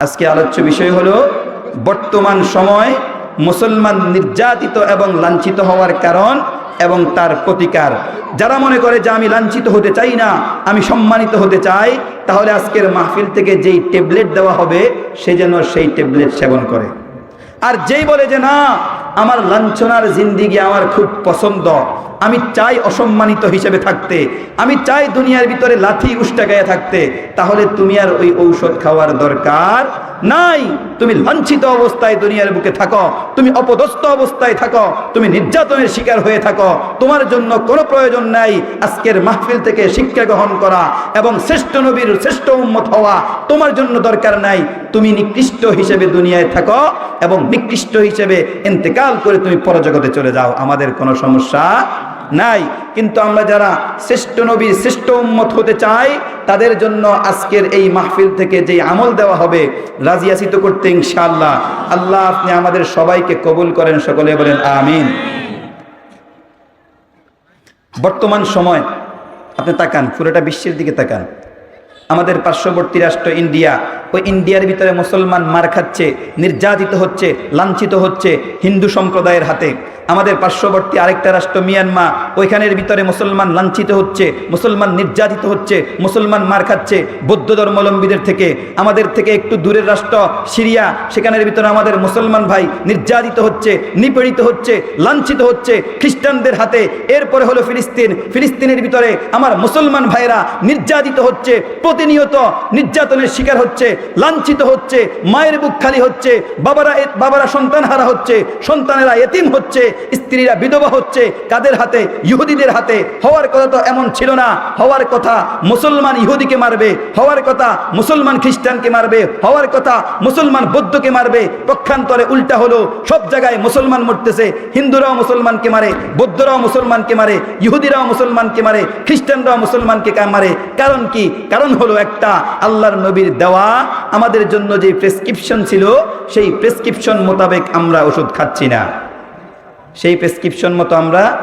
আজকে আলোচ্য বিষয় হলো বর্তমান সময় মুসলমান নির্যাতিত এবং লাঞ্ছিত হওয়ার কারণ এবং তার প্রতিকার। যারা মনে করে যে আমি লাঞ্ছিত হতে চাই না, আমি সম্মানিত হতে চাই, তাহলে আজকের মাহফিল থেকে যেই ট্যাবলেট দেওয়া হবে, সে যেন সেই ট্যাবলেট সেবন করে। আর যেই বলে যে, না, আমার লাঞ্ছনার জিন্দিগি আমার খুব পছন্দ। আমি চাই অসম্মানিত হিসেবে থাকতে। আমি চাই দুনিয়ার ভিতরে লাথি উষ্টা গায়ে থাকতে। তাহলে তুমি আর ওই ঔষধ খাওয়ার দরকার নাই। তুমি লাঞ্ছিত অবস্থায় দুনিয়ার বুকে থাকো। তুমি অপদস্থ অবস্থায় থাকো। তুমি নির্যাতনের শিকার হয়ে থাকো। তোমার জন্য কোনো প্রয়োজন নাই। আজকের মাহফিল থেকে শিক্ষা গ্রহণ করা এবং শ্রেষ্ঠ নবীর শ্রেষ্ঠ উন্মত হওয়া তোমার জন্য দরকার নাই। তুমি নিকৃষ্ট হিসেবে দুনিয়ায় থাকো এবং নিকৃষ্ট হিসেবে ইন্তেকাল করে তুমি পরজগতে চলে যাও। আমাদের কোনো সমস্যা নাই। কিন্তু আমরা যারা শ্রেষ্ঠ নবীর শ্রেষ্ঠ উম্মত হতে চাই, তাদের জন্য আজকের এই মাহফিল থেকে যে আমল দেওয়া হবে, রাজি আসিত করতে ইনশাআল্লাহ। আল্লাহ আপনি আমাদের সবাইকে কবুল করেন, সকলে বলেন আমিন। বর্তমান সময়, আপনি তাকান, পুরোটা বিশ্বের দিকে তাকান। আমাদের পার্শ্ববর্তী রাষ্ট্র ইন্ডিয়া, ওই ইন্ডিয়ার ভিতরে মুসলমান মার খাচ্ছে, নির্যাতিত হচ্ছে, লাঞ্ছিত হচ্ছে হিন্দু সম্প্রদায়ের হাতে। আমাদের পার্শ্ববর্তী আরেকটা রাষ্ট্র মিয়ানমা ওইখানের ভিতরে মুসলমান লাঞ্ছিত হচ্ছে, মুসলমান নির্যাতিত হচ্ছে, মুসলমান মার খাচ্ছে বৌদ্ধ ধর্মাবলম্বীদের থেকে। আমাদের থেকে একটু দূরের রাষ্ট্র সিরিয়া, সেখানের ভিতরে আমাদের মুসলমান ভাই নির্যাতিত হচ্ছে, নিপীড়িত হচ্ছে, লাঞ্ছিত হচ্ছে খ্রিস্টানদের হাতে। এরপরে হলো ফিলিস্তিন, ফিলিস্তিনের ভিতরে আমার মুসলমান ভাইরা নির্যাতিত হচ্ছে, প্রতিনিয়ত নির্যাতনের শিকার হচ্ছে, লাঞ্ছিত হচ্ছে, মায়ের বুক খালি হচ্ছে, বাবারা বাবারা সন্তান হারা হচ্ছে, সন্তানেরা এতিম হচ্ছে স্ত্রীরা বিধবা হচ্ছে, কাদের হাতে? ইহুদিদের হাতে। হওয়ার কথা তো এমন ছিল না। হওয়ার কথা মুসলমান ইহুদিকে মারবে, হওয়ার কথা মুসলমান খ্রিস্টানকে মারবে, হওয়ার কথা মুসলমান বৌদ্ধকে মারবে। পক্ষান্তরে উল্টা হলো, সব জায়গায় মুসলমান মরতেছে, হিন্দুরাও মুসলমানকে মারে, বৌদ্ধরাও মুসলমানকে মারে, ইহুদিরাও মুসলমানকে মারে, খ্রিস্টানরাও মুসলমানকে মারে। কারণ কি? কারণ হলো একটা, আল্লাহর নবীর দেওয়া আমাদের জন্য যে প্রেসক্রিপশন ছিল, সেই প্রেসক্রিপশন মোতাবেক আমরা ওষুধ খাচ্ছি না। সেই প্রেসক্রিপশন মতো আমরা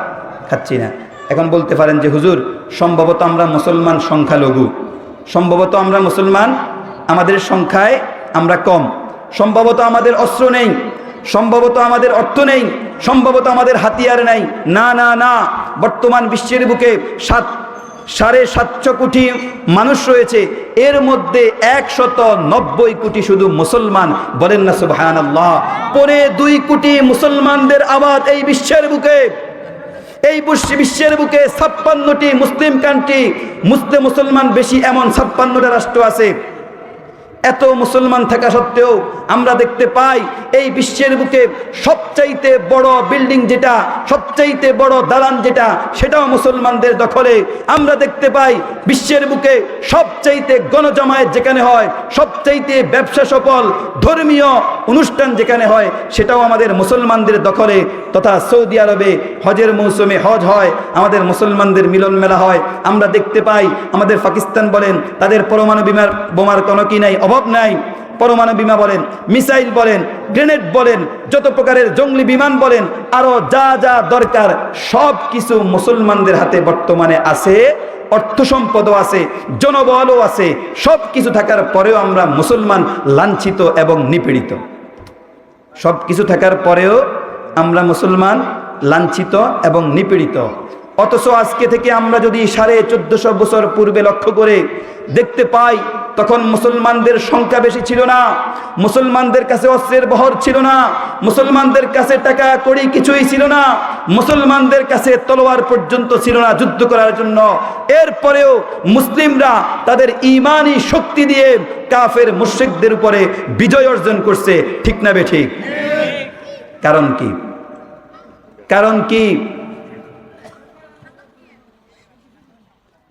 খাচ্ছি না। এখন বলতে পারেন যে, হুজুর, সম্ভবত আমরা মুসলমান সংখ্যালঘু। সম্ভবত আমরা মুসলমান, আমাদের সংখ্যায় আমরা কম। সম্ভবত আমাদের অস্ত্র নেই। সম্ভবত আমাদের অর্থ নেই। সম্ভবত আমাদের হাতিয়ার নাই। না না না। বর্তমান বিশ্বের বুকে সাত সাড়ে সাতশো কোটি মানুষ রয়েছে। এর মধ্যে একশত নব্বই কোটি শুধু মুসলমান। বলেন না সুবহান আল্লাহ পরে দুই কোটি মুসলমানদের আবাদ এই বিশ্বের বুকে। এই বিশ্বের বুকে ছাপ্পান্নটি মুসলিম কান্ট্রি মুসলিম মুসলমান বেশি এমন ছাপ্পান্নটা রাষ্ট্র আছে। এত মুসলমান থাকা সত্ত্বেও আমরা দেখতে পাই এই বিশ্বের বুকে সবচাইতে বড় বিল্ডিং যেটা, সবচাইতে বড় দালান যেটা, সেটাও মুসলমানদের দখলে। আমরা দেখতে পাই বিশ্বের বুকে সবচাইতে গণজমায়েত যেখানে হয়, সবচাইতে ব্যবসা সফল, ধর্মীয় অনুষ্ঠান যেখানে হয়, সেটাও আমাদের মুসলমানদের দখলে। তথা সৌদি আরবে হজের মৌসুমে হজ হয়, আমাদের মুসলমানদের মিলন মেলা হয়। আমরা দেখতে পাই আমাদের পাকিস্তান বলেন, তাদের পরমাণু বিমার বোমার কোনো কি নাই, অভাব নাই। পরমাণু বিমা বলেন, মিসাইল বলেন, গ্রেনেড বলেন, যত প্রকারের জঙ্গলি বিমান বলেন, আরও যা যা দরকার সব কিছু মুসলমানদের হাতে বর্তমানে আছে, অর্থ সম্পদও আছে, জনবলও আছে, সব কিছু থাকার পরেও আমরা মুসলমান লাঞ্ছিত এবং নিপীড়িত। সব কিছু থাকার পরেও আমরা মুসলমান লাঞ্ছিত এবং নিপীড়িত। অথচ আজকে থেকে আমরা যদি সাড়ে চোদ্দশো বছর পূর্বে লক্ষ্য করে দেখতে পাই তখন মুসলমানদের সংখ্যা বেশি ছিল না। মুসলমানদের কাছে অস্ত্রের বহর ছিল না। মুসলমানদের কাছে টাকা, কড়ি কিছুই ছিল না। মুসলমানদের কাছে তলোয়ার পর্যন্ত ছিল না যুদ্ধ করার জন্য। এরপরেও মুসলিমরা তাদের ইমানি শক্তি দিয়ে কাফের মুশ্রিকদের উপরে বিজয় অর্জন করছে। ঠিক না বে ঠিক? কারণ কি? কারণ কি?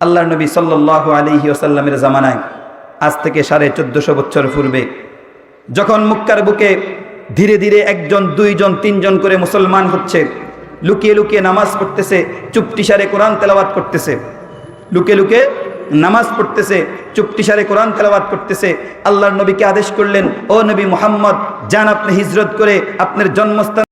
আল্লাহ নবী সাল্লাহ আলিহি ওসাল্লামের জামানায় আজ থেকে সাড়ে চোদ্দশো বছর পূর্বে, যখন মুক্কার বুকে ধীরে ধীরে একজন, দুইজন, তিনজন করে মুসলমান হচ্ছে, লুকিয়ে লুকিয়ে নামাজ পড়তেছে চুপটিসারে কোরআন তেলাওয়াত করতেছে, লুকে লুকে নামাজ পড়তেছে চুপটিসারে কোরআন তেলাওয়াত করতেছে, আল্লাহর নবীকে আদেশ করলেন, ও নবী মোহাম্মদ, যান আপনি হিজরত করে আপনার জন্মস্থান